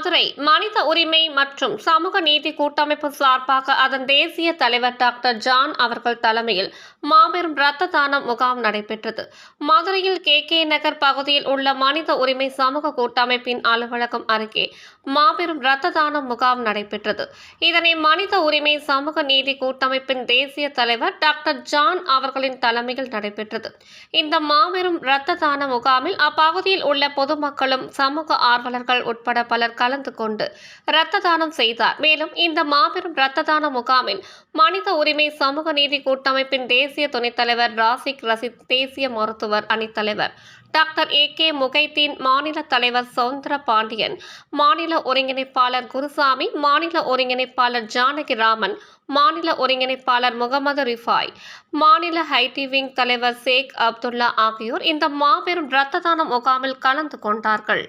மதுரை மனித உரிமை மற்றும் சமூக நீதி கூட்டமைப்பு சார்பாக அதன் தேசிய தலைவர் டாக்டர் ஜான் அவர்கள் தலைமையில் மாபெரும் இரத்த தானம் முகாம் நடைபெற்றது. மதுரையில் கே. கே. நகர் பகுதியில் உள்ள மனித உரிமை சமூக கூட்டமைப்பின் அலுவலகம் அருகே மாபெரும் இரத்த தான முகாம் நடைபெற்றது. இதனை மனித உரிமை சமூக நீதி கூட்டமைப்பின் தேசிய தலைவர் டாக்டர் ஜான் அவர்களின் தலைமையில் நடைபெற்றது. இந்த மாபெரும் இரத்த தான முகாமில் அப்பகுதியில் உள்ள பொதுமக்களும் சமூக ஆர்வலர்கள் உட்பட பலர் கலந்து கொண்டு இரத்த தானம் செய்தார். மேலும் இந்த மாபெரும் இரத்த தான முகாமில் மனித உரிமை சமூக நீதி கூட்டமைப்பின் தேசிய துணைத் தலைவர் ராசிக் ரசித் தேசிய மருத்துவர் அணித்தலைவர் டாக்டர் ஏ. கே. முகைதீன் மாநில தலைவர் சவுந்தர பாண்டியன் மாநில ஒருங்கிணைப்பாளர் குருசாமி மாநில ஒருங்கிணைப்பாளர் ஜானகிராமன் மாநில ஒருங்கிணைப்பாளர் முகமது ரிஃபாய் மாநில ஹைடி விங் தலைவர் ஷேக் அப்துல்லா ஆகியோர் இந்த மாபெரும் இரத்த தான முகாமில் கலந்து கொண்டார்கள்.